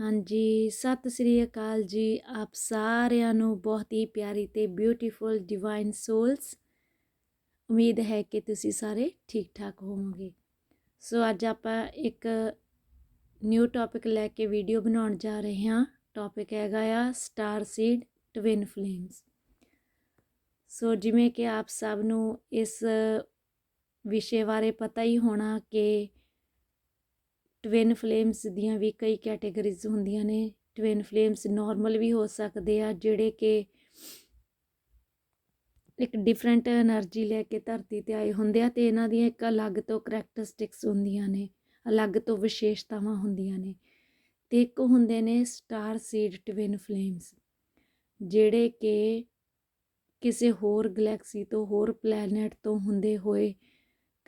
ਹਾਂਜੀ, ਸਤਿ ਸ੍ਰੀ ਅਕਾਲ ਜੀ। ਆਪ ਸਾਰਿਆਂ ਨੂੰ ਬਹੁਤ ਹੀ ਪਿਆਰੀ ਤੇ ਬਿਊਟੀਫੁਲ ਡਿਵਾਈਨ ਸੋਲਸ ਉਮੀਦ ਹੈ ਕਿ ਤੁਸੀਂ ਸਾਰੇ ਠੀਕ ਠਾਕ ਹੋਵੋਗੇ। ਸੋ ਅੱਜ ਆਪਾਂ ਇੱਕ ਨਿਊ ਟੌਪਿਕ ਲੈ ਕੇ ਵੀਡੀਓ ਬਣਾਉਣ ਜਾ ਰਹੇ ਹਾਂ। ਟੌਪਿਕ ਹੈਗਾ ਆ star seed twin flames so ਜਿਵੇਂ ਕਿ ਆਪ ਸਭ ਨੂੰ ਇਸ ਵਿਸ਼ੇ ਬਾਰੇ ਪਤਾ ਹੀ ਹੋਣਾ ਕਿ ਟਵਿਨ ਫਲੇਮਸ ਦੀਆਂ ਵੀ ਕਈ ਕੈਟੇਗਰੀਜ਼ ਹੁੰਦੀਆਂ ਨੇ। ਟਵਿਨ ਫਲੇਮਸ ਨਾਰਮਲ ਵੀ ਹੋ ਸਕਦੇ ਆ, ਜਿਹੜੇ ਕਿ ਇੱਕ ਡਿਫਰੈਂਟ એનર્ਜੀ ਲੈ ਕੇ ਧਰਤੀ ਤੇ ਆਏ ਹੁੰਦੇ ਆ ਤੇ ਇਹਨਾਂ ਦੀਆਂ ਇੱਕ ਅਲੱਗ ਤੋਂ ਕੈਰੈਕਟਰਿਸਟਿਕਸ ਹੁੰਦੀਆਂ ਨੇ, ਅਲੱਗ ਤੋਂ ਵਿਸ਼ੇਸ਼ਤਾਵਾਂ ਹੁੰਦੀਆਂ ਨੇ। ਤੇ ਇੱਕ ਹੁੰਦੇ ਨੇ ਸਟਾਰ ਸੀਡ ਟਵਿਨ ਫਲੇਮਸ ਜਿਹੜੇ ਕਿ ਕਿਸੇ ਹੋਰ ਗੈਲੈਕਸੀ ਤੋਂ ਹੋਰ ਪਲੈਨਟ ਤੋਂ ਹੁੰਦੇ ਹੋਏ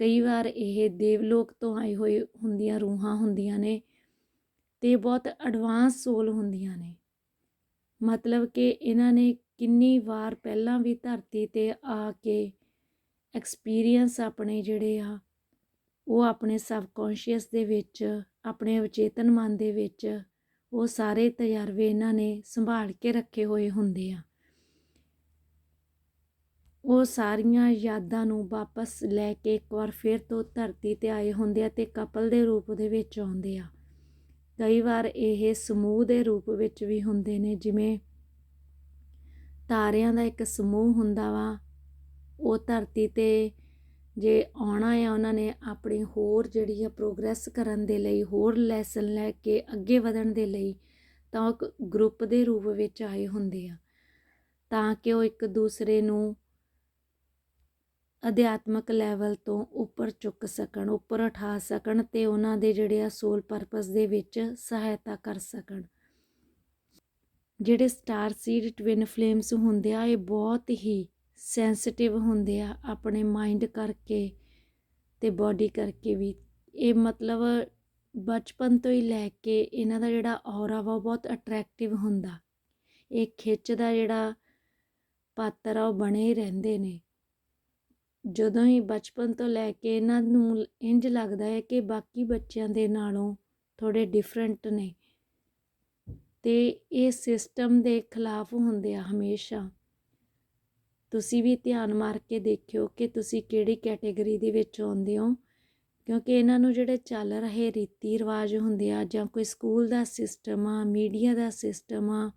ਕਈ ਵਾਰ ਇਹ ਦੇਵਲੋਕ ਤੋਂ ਆਏ ਹੋਏ ਹੁੰਦੀਆਂ ਰੂਹਾਂ ਹੁੰਦੀਆਂ ਨੇ ਤੇ ਬਹੁਤ ਐਡਵਾਂਸ ਸੋਲ ਹੁੰਦੀਆਂ ਨੇ। ਮਤਲਬ ਕਿ ਇਹਨਾਂ ਨੇ ਕਿੰਨੀ ਵਾਰ ਪਹਿਲਾਂ ਵੀ ਧਰਤੀ ਤੇ ਆ ਕੇ ਐਕਸਪੀਰੀਅੰਸ ਆਪਣੇ ਜਿਹੜੇ ਆ, ਉਹ ਆਪਣੇ ਸਬਕੌਂਸ਼ੀਅਸ ਦੇ ਵਿੱਚ, ਆਪਣੇ ਅਵਚੇਤਨ ਮਨ ਦੇ ਵਿੱਚ, ਉਹ ਸਾਰੇ ਤਜਰਬੇ ਇਹਨਾਂ ਨੇ ਸੰਭਾਲ ਕੇ ਰੱਖੇ ਹੋਏ ਹੁੰਦੇ ਆ। ਉਹ ਸਾਰੀਆਂ ਯਾਦਾਂ ਨੂੰ ਵਾਪਸ ਲੈ ਕੇ ਇੱਕ ਵਾਰ ਫਿਰ ਤੋਂ ਧਰਤੀ ਤੇ ਆਏ ਹੁੰਦੇ ਆ ਅਤੇ ਕਪਲ ਦੇ ਰੂਪ ਦੇ ਵਿੱਚ ਆਉਂਦੇ ਆ। ਕਈ ਵਾਰ ਇਹ ਸਮੂਹ ਦੇ ਰੂਪ ਵਿੱਚ ਵੀ ਹੁੰਦੇ ਨੇ, ਜਿਵੇਂ ਤਾਰਿਆਂ ਦਾ ਇੱਕ ਸਮੂਹ ਹੁੰਦਾ ਵਾ, ਉਹ ਧਰਤੀ ਤੇ ਜੇ ਆਉਣਾ ਆ, ਉਹਨਾਂ ਨੇ ਆਪਣੀ ਹੋਰ ਜਿਹੜੀ ਆ ਪ੍ਰੋਗਰੈਸ ਕਰਨ ਦੇ ਲਈ, ਹੋਰ ਲੈਸਨ ਲੈ ਕੇ ਅੱਗੇ ਵਧਣ ਦੇ ਲਈ ਤਾਂ ਉਹ ਗਰੁੱਪ ਦੇ ਰੂਪ ਵਿੱਚ ਆਏ ਹੁੰਦੇ ਆ। ਤਾਂ ਕਿ ਉਹ ਇੱਕ ਦੂਸਰੇ ਨੂੰ ਅਧਿਆਤਮਕ ਲੈਵਲ ਤੋਂ ਉੱਪਰ ਚੁੱਕ ਸਕਣ, ਉੱਪਰ ਉਠਾ ਸਕਣ ਤੇ ਉਹਨਾਂ ਦੇ ਜਿਹੜੇ ਆ ਸੋਲ ਪਰਪਸ ਦੇ ਵਿੱਚ ਸਹਾਇਤਾ ਕਰ ਸਕਣ। ਜਿਹੜੇ ਸਟਾਰ ਸੀਡ ਟਵਿਨ ਫਲੇਮਸ ਹੁੰਦੇ ਆ, ਇਹ ਬਹੁਤ ਹੀ ਸੈਂਸਿਟਿਵ ਹੁੰਦੇ ਆ ਆਪਣੇ ਮਾਈਂਡ ਕਰਕੇ ਤੇ ਬਾਡੀ ਕਰਕੇ ਵੀ। ਇਹ ਮਤਲਬ ਬਚਪਨ ਤੋਂ ਹੀ ਲੈ ਕੇ ਇਹਨਾਂ ਦਾ ਜਿਹੜਾ ਔਰਾ ਵਾ ਬਹੁਤ ਅਟਰੈਕਟਿਵ ਹੁੰਦਾ। ਇਹ ਖਿੱਚ ਦਾ ਜਿਹੜਾ ਪਾਤਰ ਆ, ਉਹ ਬਣੇ ਹੀ ਰਹਿੰਦੇ ਨੇ। ਜਦੋਂ ਹੀ ਬਚਪਨ ਤੋਂ ਲੈ ਕੇ ਇਹਨਾਂ ਨੂੰ ਇੰਝ ਲੱਗਦਾ ਹੈ ਕਿ ਬਾਕੀ ਬੱਚਿਆਂ ਦੇ ਨਾਲੋਂ ਥੋੜ੍ਹੇ ਡਿਫਰੈਂਟ ਨੇ। ਅਤੇ ਇਹ ਸਿਸਟਮ ਦੇ ਖਿਲਾਫ ਹੁੰਦੇ ਆ ਹਮੇਸ਼ਾ। ਤੁਸੀਂ ਵੀ ਧਿਆਨ ਮਾਰ ਕੇ ਦੇਖਿਓ ਕਿ ਤੁਸੀਂ ਕਿਹੜੀ ਕੈਟੇਗਰੀ ਦੇ ਵਿੱਚ ਆਉਂਦੇ ਹੋ, ਕਿਉਂਕਿ ਇਹਨਾਂ ਨੂੰ ਜਿਹੜੇ ਚੱਲ ਰਹੇ ਰੀਤੀ ਰਿਵਾਜ ਹੁੰਦੇ ਆ ਜਾਂ ਕੋਈ ਸਕੂਲ ਦਾ ਸਿਸਟਮ ਆ ਮੀਡੀਆ ਦਾ ਸਿਸਟਮ ਆ,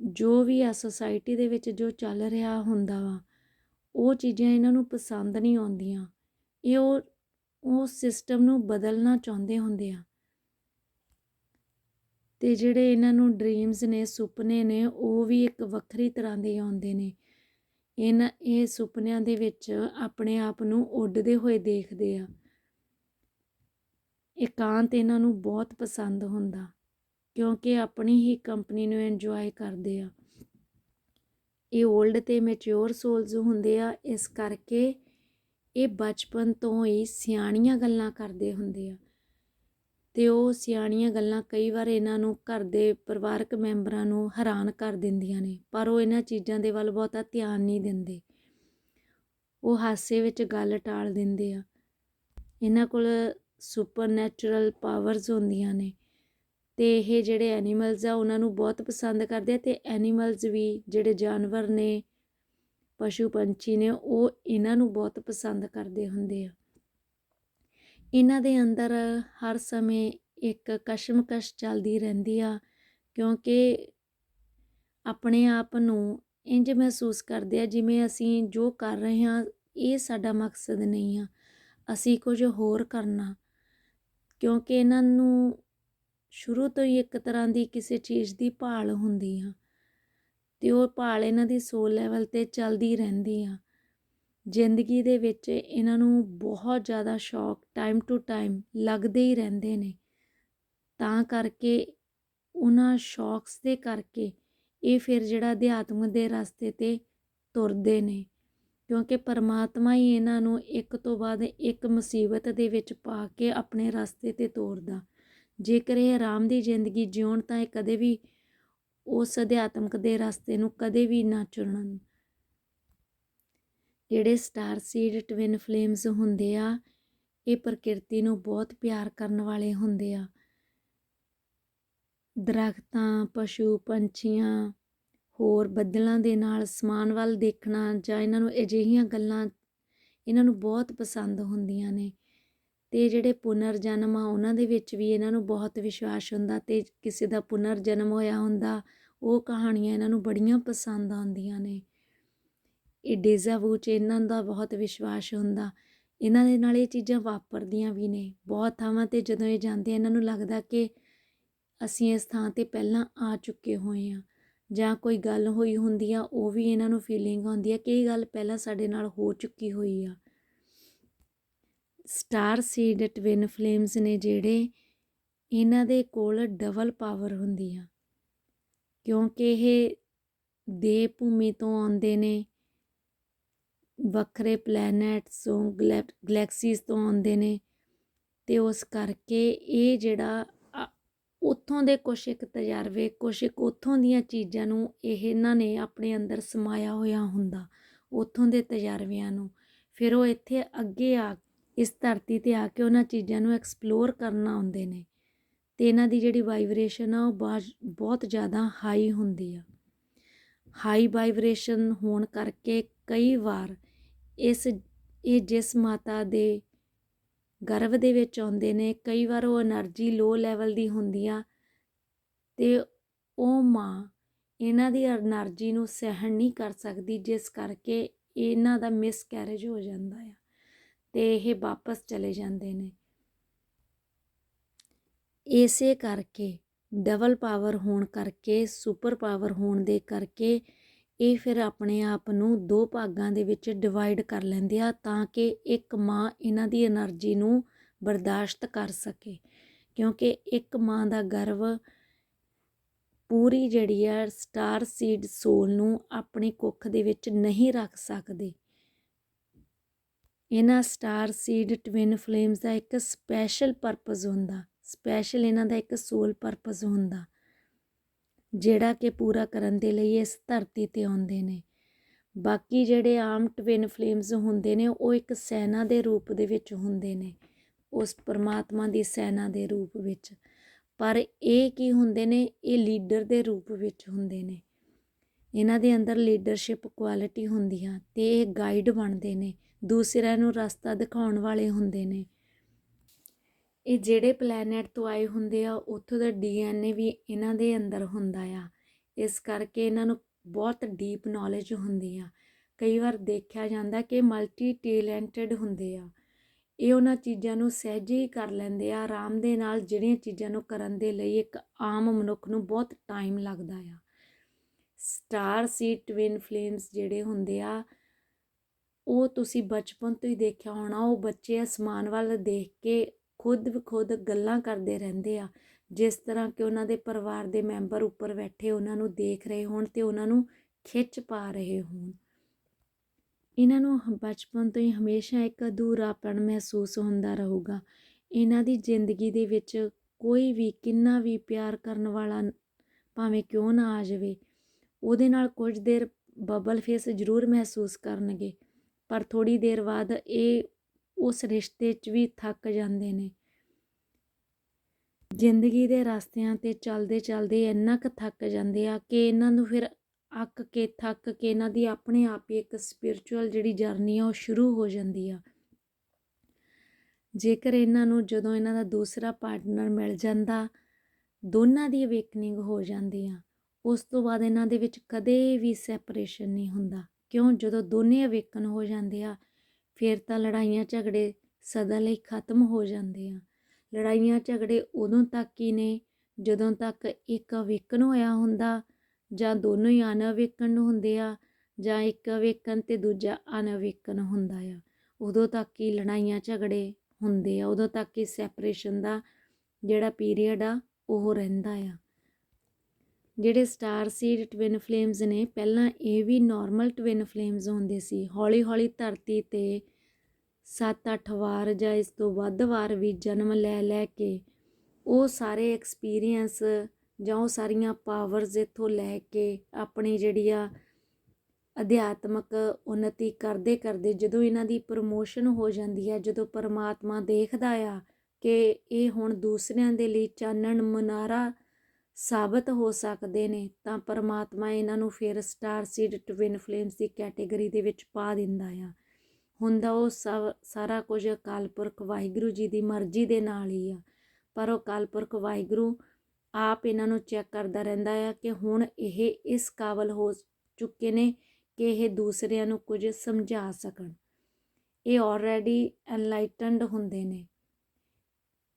ਜੋ ਵੀ ਆ ਸੋਸਾਇਟੀ ਦੇ ਵਿੱਚ ਜੋ ਚੱਲ ਰਿਹਾ ਹੁੰਦਾ ਵਾ ਉਹ ਚੀਜ਼ਾਂ ਇਹਨਾਂ ਨੂੰ ਪਸੰਦ ਨਹੀਂ ਆਉਂਦੀਆਂ। ਇਹ ਉਹ ਉਹ ਸਿਸਟਮ ਨੂੰ ਬਦਲਣਾ ਚਾਹੁੰਦੇ ਹੁੰਦੇ ਆ। ਤੇ ਜਿਹੜੇ ਇਹਨਾਂ ਨੂੰ ਡ੍ਰੀਮਸ ਨੇ, ਸੁਪਨੇ ਨੇ, ਉਹ ਵੀ ਇੱਕ ਵੱਖਰੀ ਤਰ੍ਹਾਂ ਦੇ ਆਉਂਦੇ ਨੇ। ਇਹਨਾਂ, ਇਹ ਸੁਪਨਿਆਂ ਦੇ ਵਿੱਚ ਆਪਣੇ ਆਪ ਨੂੰ ਉੱਡਦੇ ਹੋਏ ਦੇਖਦੇ ਆ। ਇਕਾਂਤ ਇਹਨਾਂ ਨੂੰ ਬਹੁਤ ਪਸੰਦ ਹੁੰਦਾ, ਕਿਉਂਕਿ ਆਪਣੀ ਹੀ ਕੰਪਨੀ ਨੂੰ ਇੰਜੋਏ ਕਰਦੇ ਆ। ਇਹ 올ਡ ਤੇ ਮੈਚੁਰ ਸੋਲਸ ਹੁੰਦੇ ਆ, ਇਸ ਕਰਕੇ ਇਹ ਬਚਪਨ ਤੋਂ ਹੀ ਸਿਆਣੀਆਂ ਗੱਲਾਂ ਕਰਦੇ ਹੁੰਦੇ ਆ। ਤੇ ਉਹ ਸਿਆਣੀਆਂ ਗੱਲਾਂ ਕਈ ਵਾਰ ਇਹਨਾਂ ਨੂੰ ਘਰ ਦੇ ਪਰਿਵਾਰਕ ਮੈਂਬਰਾਂ ਨੂੰ ਹੈਰਾਨ ਕਰ ਦਿੰਦੀਆਂ ਨੇ, ਪਰ ਉਹ ਇਹਨਾਂ ਚੀਜ਼ਾਂ ਦੇ ਵੱਲ ਬਹੁਤਾ ਧਿਆਨ ਨਹੀਂ ਦਿੰਦੇ। ਉਹ ਹਾਸੇ ਵਿੱਚ ਗੱਲ ਟਾਲ ਦਿੰਦੇ ਆ। ਇਹਨਾਂ ਕੋਲ ਸੁਪਰਨੈਚੁਰਲ ਪਾਵਰਸ ਹੁੰਦੀਆਂ ਨੇ। ਅਤੇ ਇਹ ਜਿਹੜੇ ਐਨੀਮਲਜ਼ ਆ, ਉਹਨਾਂ ਨੂੰ ਬਹੁਤ ਪਸੰਦ ਕਰਦੇ ਆ ਅਤੇ ਐਨੀਮਲਜ਼ ਵੀ ਜਿਹੜੇ ਜਾਨਵਰ ਨੇ, ਪਸ਼ੂ ਪੰਛੀ ਨੇ, ਉਹ ਇਹਨਾਂ ਨੂੰ ਬਹੁਤ ਪਸੰਦ ਕਰਦੇ ਹੁੰਦੇ ਆ। ਇਹਨਾਂ ਦੇ ਅੰਦਰ ਹਰ ਸਮੇਂ ਇੱਕ ਕਸ਼ਮਕਸ਼ ਚੱਲਦੀ ਰਹਿੰਦੀ ਆ, ਕਿਉਂਕਿ ਆਪਣੇ ਆਪ ਨੂੰ ਇੰਜ ਮਹਿਸੂਸ ਕਰਦੇ ਆ, ਜਿਵੇਂ ਅਸੀਂ ਜੋ ਕਰ ਰਹੇ ਹਾਂ, ਇਹ ਸਾਡਾ ਮਕਸਦ ਨਹੀਂ ਆ, ਅਸੀਂ ਕੁਝ ਹੋਰ ਕਰਨਾ। ਕਿਉਂਕਿ ਇਹਨਾਂ ਨੂੰ ਸ਼ੁਰੂ ਤੋਂ ਹੀ ਇੱਕ ਤਰ੍ਹਾਂ ਦੀ ਕਿਸੇ ਚੀਜ਼ ਦੀ ਭਾਲ ਹੁੰਦੀ ਆ ਤੇ ਉਹ ਭਾਲ ਇਹਨਾਂ ਦੀ ਸੋਲ ਲੈਵਲ ਤੇ ਚੱਲਦੀ ਰਹਿੰਦੀ ਆ। ਜ਼ਿੰਦਗੀ ਦੇ ਵਿੱਚ ਇਹਨਾਂ ਨੂੰ ਬਹੁਤ ਜ਼ਿਆਦਾ ਸ਼ੌਕ ਟਾਈਮ ਟੂ ਟਾਈਮ ਲੱਗਦੇ ਹੀ ਰਹਿੰਦੇ ਨੇ। ਤਾਂ ਕਰਕੇ ਉਹਨਾਂ ਸ਼ੌਕਸ ਦੇ ਕਰਕੇ ਇਹ ਫਿਰ ਜਿਹੜਾ ਅਧਿਆਤਮ ਦੇ ਰਸਤੇ ਤੇ ਤੁਰਦੇ ਨੇ। ਕਿਉਂਕਿ ਪਰਮਾਤਮਾ ਹੀ ਇਹਨਾਂ ਨੂੰ ਇੱਕ ਤੋਂ ਬਾਅਦ ਇੱਕ ਮੁਸੀਬਤ ਦੇ ਵਿੱਚ ਪਾ ਕੇ ਆਪਣੇ ਰਸਤੇ ਤੇ ਤੋਰਦਾ। ਜੇਕਰ ਇਹ ਆਰਾਮ ਦੀ ਜ਼ਿੰਦਗੀ ਜਿਉਣ ਤਾਂ ਇਹ ਕਦੇ ਵੀ ਉਸ ਅਧਿਆਤਮਕ ਦੇ ਰਸਤੇ ਨੂੰ ਕਦੇ ਵੀ ਨਾ ਚੁਣਨ। ਜਿਹੜੇ ਸਟਾਰ ਸੀਡ ਟਵਿਨ ਫਲੇਮਸ ਹੁੰਦੇ ਆ, ਇਹ ਪ੍ਰਕਿਰਤੀ ਨੂੰ ਬਹੁਤ ਪਿਆਰ ਕਰਨ ਵਾਲੇ ਹੁੰਦੇ ਆ। ਦਰਖਤਾਂ, ਪਸ਼ੂ, ਪੰਛੀਆਂ, ਹੋਰ ਬੱਦਲਾਂ ਦੇ ਨਾਲ ਸਮਾਨ ਵੱਲ ਦੇਖਣਾ ਜਾਂ ਇਹਨਾਂ ਨੂੰ ਅਜਿਹੀਆਂ ਗੱਲਾਂ, ਇਹਨਾਂ ਨੂੰ ਬਹੁਤ ਪਸੰਦ ਹੁੰਦੀਆਂ ਨੇ। ਅਤੇ ਜਿਹੜੇ ਪੁਨਰ ਜਨਮ ਆ ਉਹਨਾਂ ਦੇ ਵਿੱਚ ਵੀ ਇਹਨਾਂ ਨੂੰ ਬਹੁਤ ਵਿਸ਼ਵਾਸ ਹੁੰਦਾ ਅਤੇ ਕਿਸੇ ਦਾ ਪੁਨਰ ਜਨਮ ਹੋਇਆ ਹੁੰਦਾ ਉਹ ਕਹਾਣੀਆਂ ਇਹਨਾਂ ਨੂੰ ਬੜੀਆਂ ਪਸੰਦ ਆਉਂਦੀਆਂ ਨੇ। ਇਹ ਡੇਜ਼ਾਵੂ 'ਚ ਇਹਨਾਂ ਦਾ ਬਹੁਤ ਵਿਸ਼ਵਾਸ ਹੁੰਦਾ। ਇਹਨਾਂ ਦੇ ਨਾਲ ਇਹ ਚੀਜ਼ਾਂ ਵਾਪਰਦੀਆਂ ਵੀ ਨੇ। ਬਹੁਤ ਥਾਵਾਂ ਤੇ ਜਦੋਂ ਇਹ ਜਾਂਦੇ ਆ, ਇਹਨਾਂ ਨੂੰ ਲੱਗਦਾ ਕਿ ਅਸੀਂ ਇਸ ਥਾਂ ਤੇ ਪਹਿਲਾਂ ਆ ਚੁੱਕੇ ਹੋਏ ਆ। ਜਾਂ ਕੋਈ ਗੱਲ ਹੋਈ ਹੁੰਦੀ ਆ ਉਹ ਵੀ ਇਹਨਾਂ ਨੂੰ ਫੀਲਿੰਗ ਆਉਂਦੀ ਆ ਕਿ ਇਹ ਗੱਲ ਪਹਿਲਾਂ ਸਾਡੇ ਨਾਲ ਹੋ ਚੁੱਕੀ ਹੋਈ ਆ। ਸਟਾਰ ਸੀਡ ਟਵਿਨ ਫਲੇਮਸ ਨੇ ਜਿਹੜੇ ਇਹਨਾਂ ਦੇ ਕੋਲ ਡਬਲ ਪਾਵਰ ਹੁੰਦੀ ਆ, ਕਿਉਂਕਿ ਇਹ ਦੇ ਭੂਮੀ ਤੋਂ ਆਉਂਦੇ ਨੇ, ਵੱਖਰੇ ਪਲੈਨਟਸ ਤੋਂ ਗਲੈਕਸੀਜ਼ ਤੋਂ ਆਉਂਦੇ ਨੇ, ਤੇ ਉਸ ਕਰਕੇ ਇਹ ਜਿਹੜਾ ਉੱਥੋਂ ਦੇ ਕੁਛ ਇੱਕ ਤਜਰਬੇ, ਕੁਛ ਇੱਕ ਉੱਥੋਂ ਦੀਆਂ ਚੀਜ਼ਾਂ ਨੂੰ ਇਹ ਇਹਨਾਂ ਨੇ ਆਪਣੇ ਅੰਦਰ ਸਮਾਇਆ ਹੋਇਆ ਹੁੰਦਾ, ਉੱਥੋਂ ਦੇ ਤਜਰਬਿਆਂ ਨੂੰ। ਫਿਰ ਉਹ ਇੱਥੇ ਅੱਗੇ ਆ ਇਸ ਧਰਤੀ ਤੇ ਆ ਕੇ ਉਹਨਾਂ ਚੀਜ਼ਾਂ ਨੂੰ ਐਕਸਪਲੋਰ ਕਰਨ ਆਉਂਦੇ ਨੇ ਤੇ ਇਹਨਾਂ ਦੀ ਜਿਹੜੀ ਵਾਈਬ੍ਰੇਸ਼ਨ ਆ ਉਹ ਬਹੁਤ ਜ਼ਿਆਦਾ ਹਾਈ ਹੁੰਦੀ ਆ। ਹਾਈ ਵਾਈਬ੍ਰੇਸ਼ਨ ਹੋਣ ਕਰਕੇ ਕਈ ਵਾਰ ਇਸ, ਇਹ ਜਿਸ ਮਾਤਾ ਦੇ ਗਰਭ ਦੇ ਵਿੱਚ ਆਉਂਦੇ ਨੇ, ਕਈ ਵਾਰ ਉਹ એનર્ਜੀ ਲੋ ਲੈਵਲ ਦੀ ਹੁੰਦੀ ਆ ਤੇ ਉਹ ਮਾਂ ਇਹਨਾਂ ਦੀ એનર્ਜੀ ਨੂੰ ਸਹਿਣ ਨਹੀਂ ਕਰ ਸਕਦੀ, ਜਿਸ ਕਰਕੇ ਇਹਨਾਂ ਦਾ ਮਿਸਕੈਰੇਜ ਹੋ ਜਾਂਦਾ ਆ। ਤੇ ਇਹ ਵਾਪਸ ਚਲੇ ਜਾਂਦੇ ਨੇ। ਇਸੇ ਕਰਕੇ ਡਬਲ ਪਾਵਰ ਹੋਣ ਕਰਕੇ ਸੁਪਰ ਪਾਵਰ ਹੋਣ ਦੇ ਕਰਕੇ ਇਹ ਫਿਰ ਆਪਣੇ ਆਪ ਨੂੰ ਦੋ ਭਾਗਾਂ ਦੇ ਵਿੱਚ ਡਿਵਾਈਡ ਕਰ ਲੈਂਦੇ ਆ ਤਾਂ ਕਿ ਇੱਕ ਮਾਂ ਇਹਨਾਂ ਦੀ એનર્ਜੀ ਨੂੰ ਬਰਦਾਸ਼ਤ ਕਰ ਸਕੇ। ਕਿਉਂਕਿ ਇੱਕ ਮਾਂ ਦਾ ਗਰਵ ਪੂਰੀ ਜਿਹੜੀ ਆ ਸਟਾਰ ਸੀਡ ਸੋਲ ਨੂੰ ਆਪਣੀ ਕੁੱਖ ਦੇ ਵਿੱਚ ਨਹੀਂ ਰੱਖ ਸਕਦੇ। ਇਹਨਾਂ ਸਟਾਰ ਸੀਡ ਟਵਿਨ ਫਲੇਮਸ ਦਾ ਇੱਕ ਸਪੈਸ਼ਲ ਪਰਪਸ ਹੁੰਦਾ, ਸਪੈਸ਼ਲ ਇਹਨਾਂ ਦਾ ਇੱਕ ਸੋਲ ਪਰਪਸ ਹੁੰਦਾ, ਜਿਹੜਾ ਕਿ ਪੂਰਾ ਕਰਨ ਦੇ ਲਈ ਇਸ ਧਰਤੀ ਤੇ ਆਉਂਦੇ ਨੇ। ਬਾਕੀ ਜਿਹੜੇ ਆਮ ਟਵਿਨ ਫਲੇਮਸ ਹੁੰਦੇ ਨੇ, ਉਹ ਇੱਕ ਸੈਨਾ ਦੇ ਰੂਪ ਦੇ ਵਿੱਚ ਹੁੰਦੇ ਨੇ, ਉਸ ਪਰਮਾਤਮਾ ਦੀ ਸੈਨਾ ਦੇ ਰੂਪ ਵਿੱਚ। ਪਰ ਇਹ ਕੀ ਹੁੰਦੇ ਨੇ? ਇਹ ਲੀਡਰ ਦੇ ਰੂਪ ਵਿੱਚ ਹੁੰਦੇ ਨੇ। ਇਹਨਾਂ ਦੇ ਅੰਦਰ ਲੀਡਰਸ਼ਿਪ ਕੁਆਲਿਟੀ ਹੁੰਦੀ ਆ ਤੇ ਇਹ ਗਾਈਡ ਬਣਦੇ ਨੇ, ਦੂਸਰਿਆਂ ਨੂੰ ਰਸਤਾ ਦਿਖਾਉਣ ਵਾਲੇ ਹੁੰਦੇ ਨੇ। ਇਹ ਜਿਹੜੇ ਪਲੈਨਟ ਤੋਂ ਆਏ ਹੁੰਦੇ ਆ, ਉੱਥੋਂ ਦਾ ਡੀਐਨਏ ਵੀ ਇਹਨਾਂ ਦੇ ਅੰਦਰ ਹੁੰਦਾ ਆ। ਇਸ ਕਰਕੇ ਇਹਨਾਂ ਨੂੰ ਬਹੁਤ ਡੀਪ ਨੌਲੇਜ ਹੁੰਦੀ ਆ। ਕਈ ਵਾਰ ਦੇਖਿਆ ਜਾਂਦਾ ਕਿ ਮਲਟੀ ਟੈਲੈਂਟਡ ਹੁੰਦੇ ਆ। ਇਹ ਉਹਨਾਂ ਚੀਜ਼ਾਂ ਨੂੰ ਸਹਿਜੇ ਹੀ ਕਰ ਲੈਂਦੇ ਆ, ਆਰਾਮ ਦੇ ਨਾਲ ਜਿਹੜੀਆਂ ਚੀਜ਼ਾਂ ਨੂੰ ਕਰਨ ਦੇ ਲਈ ਇੱਕ ਆਮ ਮਨੁੱਖ ਨੂੰ ਬਹੁਤ ਟਾਈਮ ਲੱਗਦਾ ਆ। ਸਟਾਰ ਸੀ ਟਵਿਨ ਫਲੇਮਸ ਜਿਹੜੇ ਹੁੰਦੇ ਆ, ਉਹ ਤੁਸੀਂ ਬਚਪਨ ਤੋਂ ਹੀ ਦੇਖਿਆ ਹੋਣਾ, ਉਹ ਬੱਚੇ ਅਸਮਾਨ ਵੱਲ ਦੇਖ ਕੇ ਖੁਦ ਬਖੁਦ ਗੱਲਾਂ ਕਰਦੇ ਰਹਿੰਦੇ ਆ। ਜਿਸ ਤਰ੍ਹਾਂ ਕਿ ਉਹਨਾਂ ਦੇ ਪਰਿਵਾਰ ਦੇ ਮੈਂਬਰ ਉੱਪਰ ਬੈਠੇ ਉਹਨਾਂ ਨੂੰ ਦੇਖ ਰਹੇ ਹੋਣ ਤੇ ਉਹਨਾਂ ਨੂੰ ਖਿੱਚ ਪਾ ਰਹੇ ਹੋਣ। ਇਹਨਾਂ ਨੂੰ ਬਚਪਨ ਤੋਂ ਹੀ ਹਮੇਸ਼ਾ ਇੱਕ ਅਧੂਰਾਪਣ ਮਹਿਸੂਸ ਹੁੰਦਾ ਰਹੂਗਾ। ਇਹਨਾਂ ਦੀ ਜ਼ਿੰਦਗੀ ਦੇ ਵਿੱਚ ਕੋਈ ਵੀ ਕਿੰਨਾ ਵੀ ਪਿਆਰ ਕਰਨ ਵਾਲਾ, ਭਾਵੇਂ ਕਿਉਂ ਨਾ ਆ ਜਾਵੇ ਉਹਦੇ ਨਾਲ ਕੁਝ ਦੇਰ ਬਬਲ ਫੇਸ ਜ਼ਰੂਰ ਮਹਿਸੂਸ ਕਰਨਗੇ, ਪਰ ਥੋੜੀ ਦੇਰ ਬਾਅਦ ਇਹ ਉਸ ਰਿਸ਼ਤੇ 'ਚ ਵੀ ਥੱਕ ਜਾਂਦੇ ਨੇ। ਜ਼ਿੰਦਗੀ ਦੇ ਰਸਤਿਆਂ ਤੇ ਚੱਲਦੇ ਚੱਲਦੇ ਇੰਨਾ ਕੁ ਥੱਕ ਜਾਂਦੇ ਆ ਕਿ ਇਹਨਾਂ ਨੂੰ ਫਿਰ ਅੱਕ ਕੇ ਥੱਕ ਕੇ ਇਹਨਾਂ ਦੀ ਆਪਣੇ ਆਪ ਹੀ ਇੱਕ ਸਪਿਰਚੁਅਲ ਜਿਹੜੀ ਜਰਨੀ ਆ ਉਹ ਸ਼ੁਰੂ ਹੋ ਜਾਂਦੀ ਆ। ਜੇਕਰ ਇਹਨਾਂ ਨੂੰ ਜਦੋਂ ਇਹਨਾਂ ਦਾ ਦੂਸਰਾ ਪਾਰਟਨਰ ਮਿਲ ਜਾਂਦਾ, ਦੋਨਾਂ ਦੀ ਅਵੇਕਨਿੰਗ ਹੋ ਜਾਂਦੀ ਆ। ਉਸ ਤੋਂ ਬਾਅਦ ਇਹਨਾਂ ਦੇ ਵਿੱਚ ਕਦੇ ਵੀ ਸੈਪਰੇਸ਼ਨ ਨਹੀਂ ਹੁੰਦਾ। ਕਿਉਂ? ਜਦੋਂ ਦੋਨੇ ਅਵੇਕਨ ਹੋ ਜਾਂਦੇ ਆ, ਫਿਰ ਤਾਂ ਲੜਾਈਆਂ ਝਗੜੇ ਸਦਾ ਲਈ ਖਤਮ ਹੋ ਜਾਂਦੇ ਆ। ਲੜਾਈਆਂ ਝਗੜੇ ਉਦੋਂ ਤੱਕ ਹੀ ਨੇ ਜਦੋਂ ਤੱਕ ਇੱਕ ਅਵੇਕਨ ਹੋਇਆ ਹੁੰਦਾ ਜਾਂ ਦੋਨੋਂ ਹੀ ਅਨਅਵੇਕਨ ਹੁੰਦੇ ਆ ਜਾਂ ਇੱਕ ਅਵੇਕਨ ਤੇ ਦੂਜਾ ਅਨਅਵੇਕਨ ਹੁੰਦਾ ਆ। ਉਦੋਂ ਤੱਕ ਹੀ ਲੜਾਈਆਂ ਝਗੜੇ ਹੁੰਦੇ ਆ। ਉਦੋਂ ਤੱਕ ਹੀ ਸੈਪਰੇਸ਼ਨ ਦਾ ਜਿਹੜਾ ਪੀਰੀਅਡ ਆ, ਉਹ ਰਹਿੰਦਾ ਆ। ਜਿਹੜੇ ਸਟਾਰ ਸੀਡ ਟਵਿਨ ਫਲੇਮਸ ਨੇ, ਪਹਿਲਾਂ ਇਹ ਵੀ ਨਾਰਮਲ ਟਵਿਨ ਫਲੇਮਸ ਹੁੰਦੇ ਸੀ। ਹੌਲੀ ਹੌਲੀ ਧਰਤੀ ਤੇ 7-8 ਵਾਰ ਜਾਂ ਇਸ ਤੋਂ ਵੱਧ ਵਾਰ ਵੀ ਜਨਮ ਲੈ ਲੈ ਕੇ ਉਹ ਸਾਰੇ ਐਕਸਪੀਰੀਅੰਸ ਜਾਂ ਉਹ ਸਾਰੀਆਂ ਪਾਵਰਸ ਇੱਥੋਂ ਲੈ ਕੇ ਆਪਣੀ ਜਿਹੜੀ ਆ ਅਧਿਆਤਮਕ ਉન્નਤੀ ਕਰਦੇ ਕਰਦੇ ਜਦੋਂ ਇਹਨਾਂ ਦੀ ਪ੍ਰਮੋਸ਼ਨ ਹੋ ਜਾਂਦੀ ਹੈ ਜਦੋਂ ਪਰਮਾਤਮਾ ਦੇਖਦਾ ਆ ਕਿ ਇਹ ਹੁਣ ਦੂਸਰਿਆਂ ਦੇ ਲਈ ਚਾਨਣ, ਮਨਾਰਾ ਸਾਬਤ ਹੋ ਸਕਦੇ ਨੇ, ਤਾਂ ਪਰਮਾਤਮਾ ਇਹਨਾਂ ਨੂੰ ਫਿਰ ਸਟਾਰ ਸੀਡ ਟਵਿਨ ਫਲੇਮਸ ਦੀ ਕੈਟੇਗਰੀ ਦੇ ਵਿੱਚ ਪਾ ਦਿੰਦਾ ਆ। ਹੁੰਦਾ ਉਹ ਸਾਰਾ ਕੁਝ ਅਕਾਲ ਪੁਰਖ ਵਾਹਿਗੁਰੂ ਜੀ ਦੀ ਮਰਜ਼ੀ ਦੇ ਨਾਲ ਹੀ ਆ, ਪਰ ਉਹ ਅਕਾਲ ਪੁਰਖ ਵਾਹਿਗੁਰੂ ਆਪ ਇਹਨਾਂ ਨੂੰ ਚੈੱਕ ਕਰਦਾ ਰਹਿੰਦਾ ਆ ਕਿ ਹੁਣ ਇਹ ਇਸ ਕਾਬਲ ਹੋ ਚੁੱਕੇ ਨੇ ਕਿ ਇਹ ਦੂਸਰਿਆਂ ਨੂੰ ਕੁਝ ਸਮਝਾ ਸਕਣ। ਇਹ ਆਲਰੇਡੀ ਐਨਲਾਈਟਨਡ ਹੁੰਦੇ ਨੇ।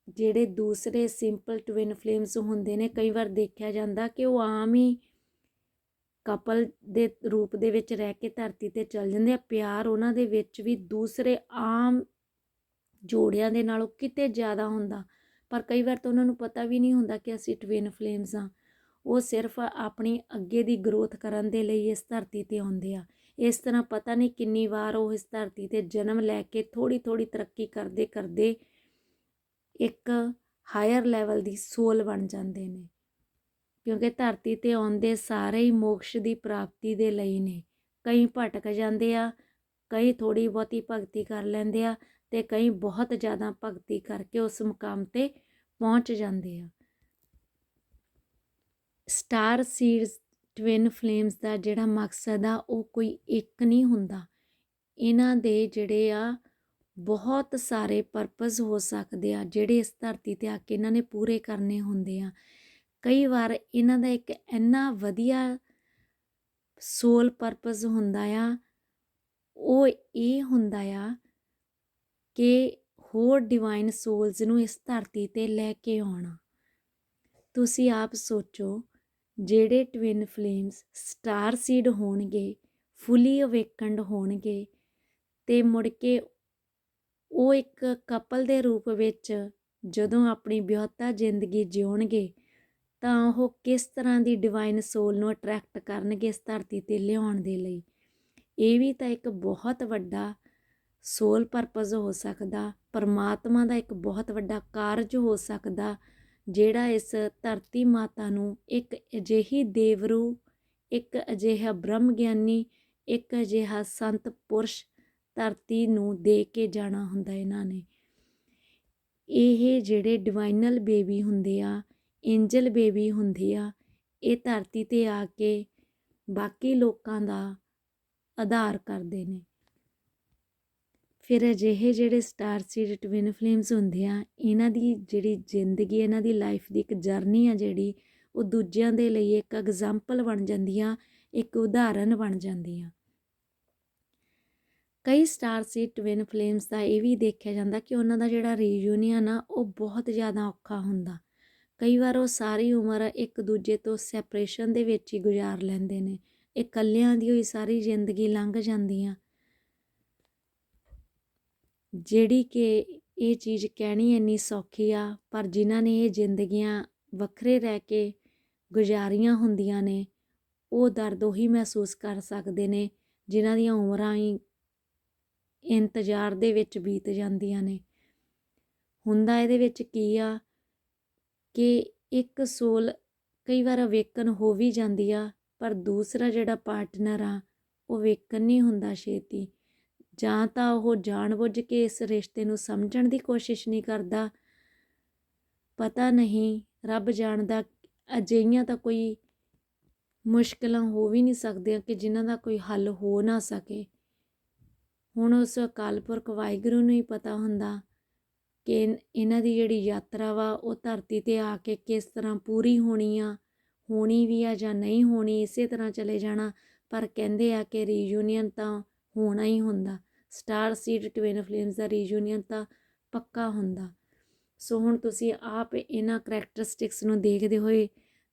ਜਿਹੜੇ ਦੂਸਰੇ ਸਿੰਪਲ ਟਵਿਨ ਫਲੇਮਸ ਹੁੰਦੇ ਨੇ, ਕਈ ਵਾਰ ਦੇਖਿਆ ਜਾਂਦਾ ਕਿ ਉਹ ਆਮ ਹੀ ਕਪਲ ਦੇ ਰੂਪ ਦੇ ਵਿੱਚ ਰਹਿ ਕੇ ਧਰਤੀ ਤੇ ਚੱਲ ਜਾਂਦੇ ਆ। ਪਿਆਰ ਉਹਨਾਂ ਦੇ ਵਿੱਚ ਵੀ ਦੂਸਰੇ ਆਮ ਜੋੜਿਆਂ ਦੇ ਨਾਲੋਂ ਕਿਤੇ ਜ਼ਿਆਦਾ ਹੁੰਦਾ। ਪਰ ਕਈ ਵਾਰ ਤਾਂ ਉਹਨਾਂ ਨੂੰ ਪਤਾ ਵੀ ਨਹੀਂ ਹੁੰਦਾ ਕਿ ਅਸੀਂ ਟਵਿਨ ਫਲੇਮਸ ਆ ਉਹ ਸਿਰਫ ਆਪਣੀ ਅੱਗੇ ਦੀ ਗਰੋਥ ਕਰਨ ਦੇ ਲਈ ਇਸ ਧਰਤੀ ਤੇ ਆਉਂਦੇ ਆ। ਇਸ ਤਰ੍ਹਾਂ ਪਤਾ ਨਹੀਂ ਕਿੰਨੀ ਵਾਰ ਉਹ ਇਸ ਧਰਤੀ ਤੇ ਜਨਮ ਲੈ ਕੇ ਥੋੜੀ ਥੋੜੀ ਤਰੱਕੀ ਕਰਦੇ ਕਰਦੇ ਇੱਕ ਹਾਇਰ ਲੈਵਲ ਦੀ ਸੋਲ ਬਣ ਜਾਂਦੇ ਨੇ। ਕਿਉਂਕਿ ਧਰਤੀ ਤੇ ਆਉਂਦੇ ਸਾਰੇ ਹੀ ਮੋਕਸ਼ ਦੀ ਪ੍ਰਾਪਤੀ ਦੇ ਲਈ ਨੇ। ਕਈ ਭਟਕ ਜਾਂਦੇ ਆ, ਕਈ ਥੋੜੀ ਬਹੁਤੀ ਭਗਤੀ ਕਰ ਲੈਂਦੇ ਆ ਤੇ ਕਈ ਬਹੁਤ ਜ਼ਿਆਦਾ ਭਗਤੀ ਕਰਕੇ ਉਸ ਮੁਕਾਮ ਤੇ ਪਹੁੰਚ ਜਾਂਦੇ ਆ। ਸਟਾਰ ਸੀਡਸ ਟਵਿਨ ਫਲੇਮਸ ਦਾ ਜਿਹੜਾ ਮਕਸਦ ਆ, ਉਹ ਕੋਈ ਇੱਕ ਨਹੀਂ ਹੁੰਦਾ। ਇਹਨਾਂ ਦੇ ਜਿਹੜੇ ਆ ਬਹੁਤ ਸਾਰੇ ਪਰਪਸ ਹੋ ਸਕਦੇ ਆ, ਜਿਹੜੇ ਇਸ ਧਰਤੀ ਤੇ ਆ ਕੇ ਇਹਨਾਂ ਨੇ ਪੂਰੇ ਕਰਨੇ ਹੁੰਦੇ ਆ। ਕਈ ਵਾਰ ਇਹਨਾਂ ਦਾ ਇੱਕ ਇੰਨਾ ਵਧੀਆ ਸੋਲ ਪਰਪਸ ਹੁੰਦਾ ਆ, ਉਹ ਇਹ ਹੁੰਦਾ ਆ ਕਿ ਹੋਰ ਡਿਵਾਈਨ ਸੋਲਸ ਨੂੰ ਇਸ ਧਰਤੀ ਤੇ ਲੈ ਕੇ ਆਉਣਾ। ਤੁਸੀਂ ਆਪ ਸੋਚੋ, ਜਿਹੜੇ ਟਵਿਨ ਫਲੇਮਸ ਸਟਾਰ ਸੀਡ ਹੋਣਗੇ, ਫੁੱਲੀ ਅਵੇਕਨਡ ਹੋਣਗੇ, ਤੇ ਮੁੜ ਕੇ ਉਹ ਇੱਕ ਕਪਲ ਦੇ ਰੂਪ ਵਿੱਚ ਜਦੋਂ ਆਪਣੀ ਵਿਆਹਤਾ ਜ਼ਿੰਦਗੀ ਜਿਉਣਗੇ ਤਾਂ ਉਹ ਕਿਸ ਤਰ੍ਹਾਂ ਦੀ ਡਿਵਾਈਨ ਸੋਲ ਨੂੰ ਅਟਰੈਕਟ ਕਰਨਗੇ ਇਸ ਧਰਤੀ ਤੇ ਲਿਆਉਣ ਦੇ ਲਈ? ਇਹ ਵੀ ਤਾਂ ਇੱਕ ਬਹੁਤ ਵੱਡਾ ਸੋਲ ਪਰਪਸ ਹੋ ਸਕਦਾ, ਪਰਮਾਤਮਾ ਦਾ ਇੱਕ ਬਹੁਤ ਵੱਡਾ ਕਾਰਜ ਹੋ ਸਕਦਾ, ਜਿਹੜਾ ਇਸ ਧਰਤੀ ਮਾਤਾ ਨੂੰ ਇੱਕ ਅਜਿਹੀ ਦੇਵਰੂ, ਇੱਕ ਅਜਿਹਾ ਬ੍ਰਹਮ ਗਿਆਨੀ ਇੱਕ ਅਜਿਹਾ ਸੰਤ ਪੁਰਸ਼ ਧਰਤੀ ਨੂੰ ਦੇ ਕੇ ਜਾਣਾ ਹੁੰਦਾ ਇਹਨਾਂ ਨੇ। ਇਹ ਜਿਹੜੇ ਡਿਵਾਈਨਲ ਬੇਬੀ ਹੁੰਦੇ ਆ ਐਂਜਲ ਬੇਬੀ ਹੁੰਦੇ ਆ, ਇਹ ਧਰਤੀ ਤੇ ਆ ਕੇ ਬਾਕੀ ਲੋਕਾਂ ਦਾ ਆਧਾਰ ਕਰਦੇ ਨੇ। ਫਿਰ ਅਜਿਹੇ ਜਿਹੜੇ ਸਟਾਰ ਸੀਡ ਟਵਿਨ ਫਲੇਮਸ ਹੁੰਦੇ ਆ, ਇਹਨਾਂ ਦੀ ਜਿਹੜੀ ਜ਼ਿੰਦਗੀ ਇਹਨਾਂ ਦੀ ਲਾਈਫ ਦੀ ਇੱਕ ਜਰਨੀ ਆ ਜਿਹੜੀ, ਉਹ ਦੂਜਿਆਂ ਦੇ ਲਈ ਇੱਕ ਐਗਜ਼ਾਮਪਲ ਬਣ ਜਾਂਦੀ ਆ ਇੱਕ ਉਦਾਹਰਨ ਬਣ ਜਾਂਦੀਆਂ। ਕਈ ਸਟਾਰ ਸੀ ਟਵਿਨ ਫਲੇਮਸ ਦਾ ਇਹ ਵੀ ਦੇਖਿਆ ਜਾਂਦਾ ਕਿ ਉਹਨਾਂ ਦਾ ਜਿਹੜਾ ਰੀਯੂਨੀਅਨ ਆ, ਉਹ ਬਹੁਤ ਜ਼ਿਆਦਾ ਔਖਾ ਹੁੰਦਾ। ਕਈ ਵਾਰ ਉਹ ਸਾਰੀ ਉਮਰ ਇੱਕ ਦੂਜੇ ਤੋਂ ਸੈਪਰੇਸ਼ਨ ਦੇ ਵਿੱਚ ਹੀ ਗੁਜ਼ਾਰ ਲੈਂਦੇ ਨੇ। ਇਕੱਲਿਆਂ ਦੀ ਹੋਈ ਸਾਰੀ ਜ਼ਿੰਦਗੀ ਲੰਘ ਜਾਂਦੀ ਆ ਜਿਹੜੀ ਕਿ ਇਹ ਚੀਜ਼ ਕਹਿਣੀ ਇੰਨੀ ਸੌਖੀ ਆ, ਪਰ ਜਿਨ੍ਹਾਂ ਨੇ ਇਹ ਜ਼ਿੰਦਗੀਆਂ ਵੱਖਰੇ ਰਹਿ ਕੇ ਗੁਜ਼ਾਰੀਆਂ ਹੁੰਦੀਆਂ ਨੇ, ਉਹ ਦਰਦ ਉਹੀ ਮਹਿਸੂਸ ਕਰ ਸਕਦੇ ਨੇ, ਜਿਨ੍ਹਾਂ ਦੀਆਂ ਉਮਰਾਂ ਹੀ ਇੰਤਜ਼ਾਰ ਦੇ ਵਿੱਚ ਬੀਤ ਜਾਂਦੀਆਂ ਨੇ। ਹੁੰਦਾ ਇਹਦੇ ਵਿੱਚ ਕੀ ਆ ਕਿ ਇੱਕ ਸੋਲ ਕਈ ਵਾਰ ਅਵੇਕਨ ਹੋ ਵੀ ਜਾਂਦੀ ਆ, ਪਰ ਦੂਸਰਾ ਜਿਹੜਾ ਪਾਰਟਨਰ ਆ, ਉਹ ਵੇਕਨ ਨਹੀਂ ਹੁੰਦਾ ਛੇਤੀ। ਜਾਂ ਤਾਂ ਉਹ ਜਾਣਬੁੱਝ ਕੇ ਇਸ ਰਿਸ਼ਤੇ ਨੂੰ ਸਮਝਣ ਦੀ ਕੋਸ਼ਿਸ਼ ਨਹੀਂ ਕਰਦਾ। ਪਤਾ ਨਹੀਂ, ਰੱਬ ਜਾਣਦਾ ਅਜਿਹੀਆਂ ਤਾਂ ਕੋਈ ਮੁਸ਼ਕਲਾਂ ਹੋ ਵੀ ਨਹੀਂ ਸਕਦੀਆਂ ਕਿ ਜਿਨ੍ਹਾਂ ਦਾ ਕੋਈ ਹੱਲ ਹੋ ਨਾ ਸਕੇ। ਹੁਣ ਉਸ ਅਕਾਲ ਪੁਰਖ ਵਾਹਿਗੁਰੂ ਨੂੰ ਹੀ ਪਤਾ ਹੁੰਦਾ ਕਿ ਇਹਨਾਂ ਦੀ ਜਿਹੜੀ ਯਾਤਰਾ ਵਾ, ਉਹ ਧਰਤੀ ਤੇ ਆ ਕੇ ਕਿਸ ਤਰ੍ਹਾਂ ਪੂਰੀ ਹੋਣੀ ਆ, ਹੋਣੀ ਵੀ ਆ ਜਾਂ ਨਹੀਂ ਹੋਣੀ, ਇਸੇ ਤਰ੍ਹਾਂ ਚਲੇ ਜਾਣਾ। ਪਰ ਕਹਿੰਦੇ ਆ ਕਿ ਰੀਯੂਨੀਅਨ ਤਾਂ ਹੋਣਾ ਹੀ ਹੁੰਦਾ। ਸਟਾਰ ਸੀਡ ਟਵਿਨ ਫਲੇਮਸ ਦਾ ਰੀਯੂਨੀਅਨ ਤਾਂ ਪੱਕਾ ਹੁੰਦਾ। ਸੋ ਹੁਣ ਤੁਸੀਂ ਆਪ ਇਹਨਾਂ ਕਰੈਕਟਰਿਸਟਿਕਸ ਨੂੰ ਦੇਖਦੇ ਹੋਏ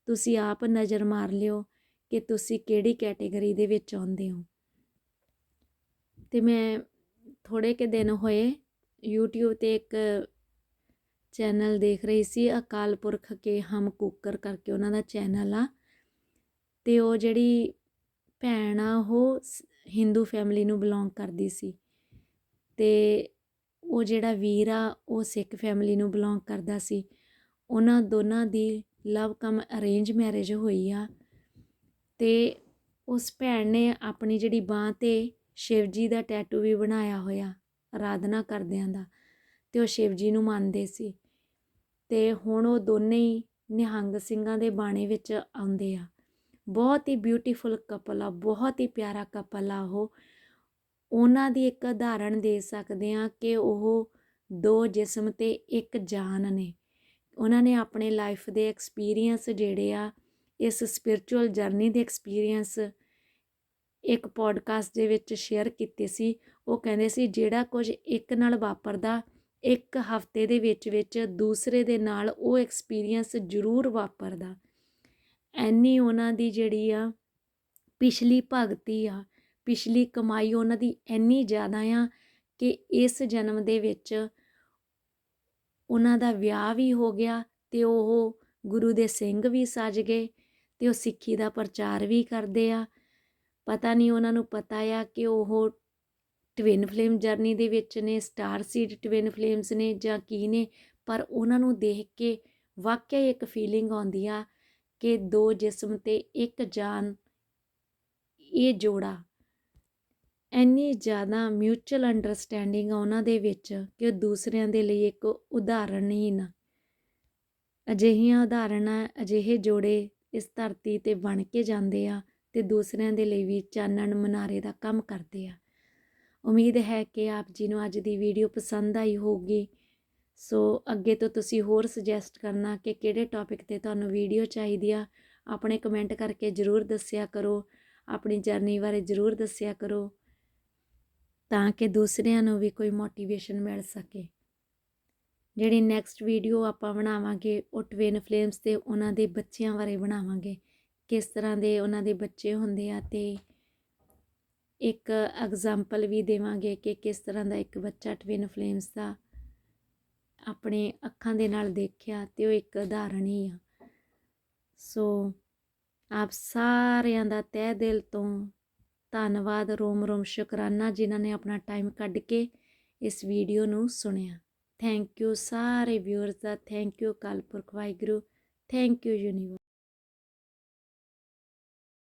ਤੁਸੀਂ ਆਪ ਨਜ਼ਰ ਮਾਰ ਲਿਓ ਕਿ ਤੁਸੀਂ ਕਿਹੜੀ ਕੈਟਾਗਰੀ ਦੇ ਵਿੱਚ ਆਉਂਦੇ ਹੋ। ਤੇ ਮੈਂ ਥੋੜੇ ਕਿ ਦਿਨ ਹੋਏ YouTube ਤੇ ਇੱਕ ਚੈਨਲ ਦੇਖ ਰਹੀ ਸੀ, ਅਕਾਲ ਪੁਰਖ ਕੇ ਹਮ ਕੁੱਕਰ ਕਰਕੇ ਉਹਨਾਂ ਦਾ ਚੈਨਲ ਆ। ਤੇ ਉਹ ਜਿਹੜੀ ਭੈਣ ਆ, ਉਹ ਹਿੰਦੂ ਫੈਮਿਲੀ ਨੂੰ ਬਿਲੋਂਗ ਕਰਦੀ ਸੀ। ਤੇ ਉਹ ਜਿਹੜਾ ਵੀਰ ਆ, ਉਹ ਸਿੱਖ ਫੈਮਿਲੀ ਨੂੰ ਬਿਲੋਂਗ ਕਰਦਾ ਸੀ। ਉਹਨਾਂ ਦੋਨਾਂ ਦੀ ਲਵ ਕਮ ਅਰੇਂਜ ਮੈਰਿਜ ਹੋਈ ਆ। ਤੇ ਉਸ ਭੈਣ ਨੇ ਆਪਣੀ ਜਿਹੜੀ ਬਾਹ ਤੇ ਸ਼ਿਵ ਜੀ ਦਾ ਟੈਟੂ ਵੀ ਬਣਾਇਆ ਹੋਇਆ ਆਰਾਧਨਾ ਕਰਦਿਆਂ ਦਾ, ਤੇ ਉਹ ਸ਼ਿਵ ਜੀ ਨੂੰ ਮੰਨਦੇ ਸੀ। ਤੇ ਹੁਣ ਉਹ ਦੋਨੇ ਹੀ ਨਿਹੰਗ ਸਿੰਘਾਂ ਦੇ ਬਾਣੇ ਵਿੱਚ ਆਉਂਦੇ ਆ। ਬਹੁਤ ਹੀ ਬਿਊਟੀਫੁਲ ਕਪਲ ਆ, ਬਹੁਤ ਹੀ ਪਿਆਰਾ ਕਪਲ ਆ ਉਹ। ਉਹਨਾਂ ਦੀ ਇੱਕ ਉਦਾਹਰਣ ਦੇ ਸਕਦੇ ਆ ਕਿ ਉਹ ਦੋ ਜਿਸਮ ਤੇ ਇੱਕ ਜਾਨ ਨੇ। ਉਹਨਾਂ ਨੇ ਆਪਣੇ ਲਾਈਫ ਦੇ ਐਕਸਪੀਰੀਅੰਸ ਜਿਹੜੇ ਆ, ਇਸ ਸਪਿਰਚੁਅਲ ਜਰਨੀ ਦੇ ਐਕਸਪੀਰੀਅੰਸ ਇੱਕ ਪੋਡਕਾਸਟ ਦੇ ਵਿੱਚ ਸ਼ੇਅਰ ਕੀਤੇ ਸੀ। ਉਹ ਕਹਿੰਦੇ ਸੀ, ਜਿਹੜਾ ਕੁਝ ਇੱਕ ਨਾਲ ਵਾਪਰਦਾ, ਇੱਕ ਹਫ਼ਤੇ ਦੇ ਵਿੱਚ ਵਿੱਚ ਦੂਸਰੇ ਦੇ ਨਾਲ ਉਹ ਐਕਸਪੀਰੀਅੰਸ ਜ਼ਰੂਰ ਵਾਪਰਦਾ। ਐਨੀ ਉਹਨਾਂ ਦੀ ਜਿਹੜੀ ਆ, ਪਿਛਲੀ ਭਗਤੀ ਆ, ਪਿਛਲੀ ਕਮਾਈ ਉਹਨਾਂ ਦੀ ਇੰਨੀ ਜ਼ਿਆਦਾ ਆ ਕਿ ਇਸ ਜਨਮ ਦੇ ਵਿੱਚ ਉਹਨਾਂ ਦਾ ਵਿਆਹ ਵੀ ਹੋ ਗਿਆ ਤੇ ਉਹ ਗੁਰੂ ਦੇ ਸਿੰਘ ਵੀ ਸੱਜ ਗਏ ਤੇ ਉਹ ਸਿੱਖੀ ਦਾ ਪ੍ਰਚਾਰ ਵੀ ਕਰਦੇ ਆ। ਪਤਾ ਨਹੀਂ ਉਹਨਾਂ ਨੂੰ ਪਤਾ ਆ ਕਿ ਉਹ ਟਵਿਨ ਫਲੇਮ ਜਰਨੀ ਦੇ ਵਿੱਚ ਨੇ ਸਟਾਰ ਸੀਡ ਟਵਿਨ ਫਲੇਮਸ ਨੇ ਜਾਂ ਕੀ ਨੇ, ਪਰ ਉਹਨਾਂ ਨੂੰ ਦੇਖ ਕੇ ਵਾਕਿਆ ਹੀ ਇੱਕ ਫੀਲਿੰਗ ਆਉਂਦੀ ਆ ਕਿ ਦੋ ਜਿਸਮ ਤੇ ਇੱਕ ਜਾਨ, ਇਹ ਜੋੜਾ ਇੰਨੀ ਜ਼ਿਆਦਾ ਮਿਊਚੁਅਲ ਅੰਡਰਸਟੈਂਡਿੰਗ ਆ ਉਹਨਾਂ ਦੇ ਵਿੱਚ ਕਿ ਉਹ ਦੂਸਰਿਆਂ ਦੇ ਲਈ ਇੱਕ ਉਦਾਹਰਣ ਹੀ ਨਾ। ਅਜਿਹੀਆਂ ਉਦਾਹਰਨਾਂ ਅਜਿਹੇ ਜੋੜੇ ਇਸ ਧਰਤੀ ਤੇ ਬਣ ਕੇ ਜਾਂਦੇ ਆ। ਤੇ ਦੂਸਰਿਆਂ ਦੇ ਲਈ ਵੀ ਚਾਨਣ ਮਨਾਰੇ ਦਾ ਕੰਮ ਕਰਦੇ ਆ। ਉਮੀਦ ਹੈ ਕਿ ਆਪ ਜੀ ਨੂੰ ਅੱਜ ਦੀ ਵੀਡੀਓ ਪਸੰਦ ਆਈ ਹੋਊਗੀ। ਸੋ ਅੱਗੇ ਤੋਂ ਤੁਸੀਂ ਹੋਰ ਸੁਜੈਸਟ ਕਰਨਾ ਕਿ ਕਿਹੜੇ ਟੌਪਿਕ ਤੇ ਤੁਹਾਨੂੰ ਵੀਡੀਓ ਚਾਹੀਦੀ ਆ, ਆਪਣੇ ਕਮੈਂਟ ਕਰਕੇ ਜ਼ਰੂਰ ਦੱਸਿਆ ਕਰੋ, ਆਪਣੀ ਜਰਨੀ ਬਾਰੇ ਜ਼ਰੂਰ ਦੱਸਿਆ ਕਰੋ, ਤਾਂ ਕਿ ਦੂਸਰਿਆਂ ਨੂੰ ਵੀ ਕੋਈ ਮੋਟੀਵੇਸ਼ਨ ਮਿਲ ਸਕੇ। ਜਿਹੜੀ ਨੈਕਸਟ ਵੀਡੀਓ ਆਪਾਂ ਬਣਾਵਾਂਗੇ ਉਹ ਟਵਿਨ ਫਲੇਮਸ ਤੇ ਉਹਨਾਂ ਦੇ ਬੱਚਿਆਂ ਬਾਰੇ ਬਣਾਵਾਂਗੇ। ਕਿਸ ਤਰ੍ਹਾਂ ਦੇ ਉਹਨਾਂ ਦੇ ਬੱਚੇ ਹੁੰਦੇ ਆ ਤੇ ਇੱਕ ਐਗਜ਼ਾਮਪਲ ਵੀ ਦੇਵਾਂਗੇ ਕਿ ਕਿਸ ਤਰ੍ਹਾਂ ਦਾ ਇੱਕ ਬੱਚਾ ਟਵਿਨ ਫਲੇਮਸ ਦਾ ਆਪਣੇ ਅੱਖਾਂ ਦੇ ਨਾਲ ਦੇਖਿਆ ਤੇ ਉਹ ਇੱਕ ਉਦਾਹਰਣ ਹੀ ਆ। ਸੋ ਆਪ ਸਾਰਿਆਂ ਦਾ ਤਹਿ ਦਿਲ ਤੋਂ ਧੰਨਵਾਦ, ਰੋਮ ਰੋਮ ਸ਼ੁਕਰਾਨਾ ਜਿਨ੍ਹਾਂ ਨੇ ਆਪਣਾ ਟਾਈਮ ਕੱਢ ਕੇ ਇਸ ਵੀਡੀਓ ਨੂੰ ਸੁਣਿਆ। ਥੈਂਕ ਯੂ ਸਾਰੇ viewers the thank you Kalpurakh Waheguru thank you universe